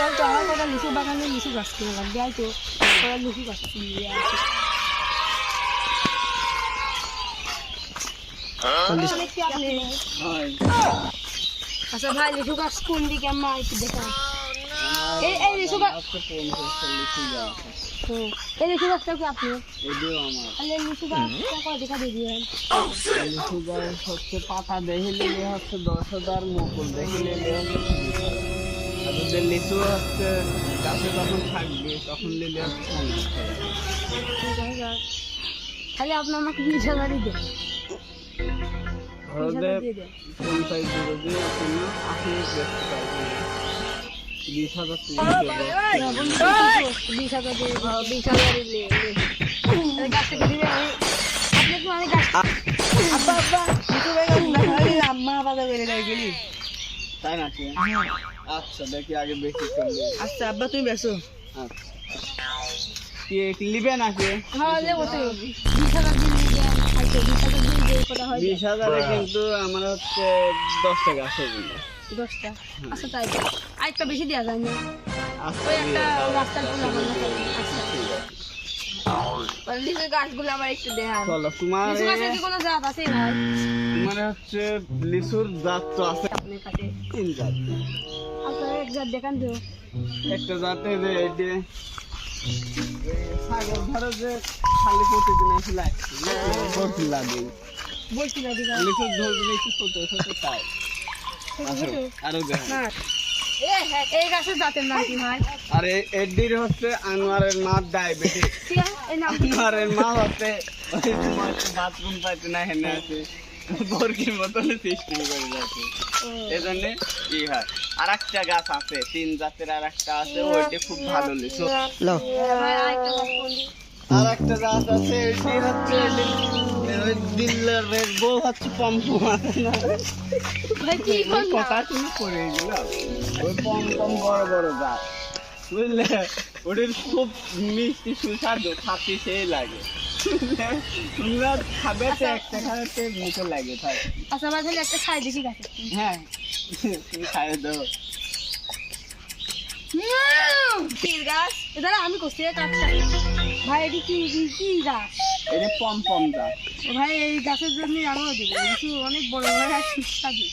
চল তো আমার কথা লিচু বাগানে লিচু গাছ কিনা লাগবে আই তো লিচু গাছ কিনে আছে আচ্ছা ভাই লিচু গাছ কোন দিকে আমার একটু দেখা এই এই লিচু গাছ এই লিচু গাছটা কি আপনি? আরে লিচু গাছটা কয় দেখা দিয়ে। দিবেন হচ্ছে পাতা দেখে নিলে হচ্ছে দশ হাজার মুকুল দেখে নিলে লিচু হচ্ছে গাছে যখন থাকবে তখন। খালি আপনি আমাকে বিশ হাজারই দেন। বিশ দিয়ে আপনি বেচতে পারবেন না। হাজার হাজার হাজারই আমি আপনি একটু গাছ আব্বা আব্বা লিচু বাগান দেখালি আম্মা বাজার করে গেলি তাই নাকি? আচ্ছা দেখি আগে বেশি আচ্ছা আব্বা তুমি বেসো। আচ্ছা। কি কি নাকি? হ্যাঁ লেবো তো। বিশ হাজার দিয়ে দিয়ে হয় কিন্তু আমার হচ্ছে দশ টাকা আছে দশটা আচ্ছা তাই। বেশি দেওয়া যায় না। আচ্ছা ওই একটা রাস্তার না আচ্ছা। গাছগুলো আমার একটু দেখান। চলো তোমার কি কোনো জাত আছে ভাই? তোমার হচ্ছে লিচুর জাত তো আছে। তিন জাত। আচ্ছা জাত দেখান তো। একটা জাতে যে এই যে সাগর ধরো যে খালি প্রতিদিন এসে লাগছে লাগে বলছি দিঘা লিচুর ধরবে একটু ছোট ছোট তাই আরও দেখো হ্যাঁ এই গাছের জাতের নাম কি ভাই? আর এডির হচ্ছে আনোয়ারের মা ডায়াবেটিস কি? এই নাম আনোয়ারের মা হচ্ছে বাথরুম পাইতে না হেনে আছে বরকির মতন সৃষ্টি করে যাচ্ছে। এই জন্য কি হয়। আর একটা গাছ আছে তিন জাতের আর একটা আছে ওইটা খুব ভালো লিচু। লো। আরেকটা গাছ আর একটা গাছ আছে এটি হচ্ছে বউ কথা পড়ে গেল। ওই বড় বড় গাছ। বুঝলে? ওটির খুব মিষ্টি সুস্বাদু খাতি সেই লাগে। খাবে তো একটা খাবে তো মুখে লাগে থাক আচ্ছা ভাই তাহলে একটা খাই দেখি গাছে। হ্যাঁ। তুমি খাইয়ে দাও। তিল গাছ? এটা আমি করছি কাটটা ভাই এটি কি কি- গাছ? এটা পম্পম গাছ। ও ভাই এই গাছের জন্য আমিও দেবো। অনেক বড় ভাই আর সুস্বাদু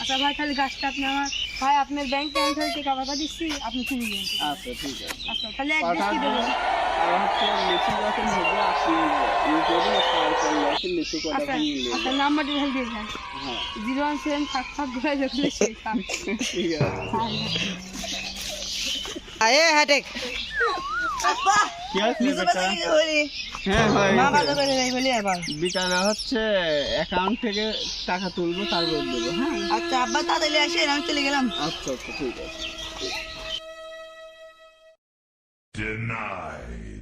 আচ্ছা ভাই তাহলে গাছটা আপনি আমার ভাই আপনার ব্যাংক ট্রান্সফার থেকে টাকা দিচ্ছি? আপনি কিনে দিন আচ্ছা ঠিক আছে। আচ্ছা তাহলে এক বেশি দেবো আর হচ্ছে লিচু যখন হবে আপনি ইউটিউবে কল করলে আছে লিচু কটা আচ্ছা কিনলে আচ্ছা নাম্বারটি ভাই দিয়ে দেন হ্যাঁ। জিরো ওয়ান সেভেন সাত সাত দুই দেখলে সেই সাত। ঠিক আছে। আয়ে হাটেক। আব্বা কি আছে লিচু বেটা? বাজার গেলে হলি হ্যাঁ হয়ে বিকালে হচ্ছে অ্যাকাউন্ট থেকে টাকা তুলবো তারপর দেবো হ্যাঁ? আচ্ছা আব্বা তাড়াতাড়ি আসে আমি চলে গেলাম। আচ্ছা আচ্ছা ঠিক আছে। Denied.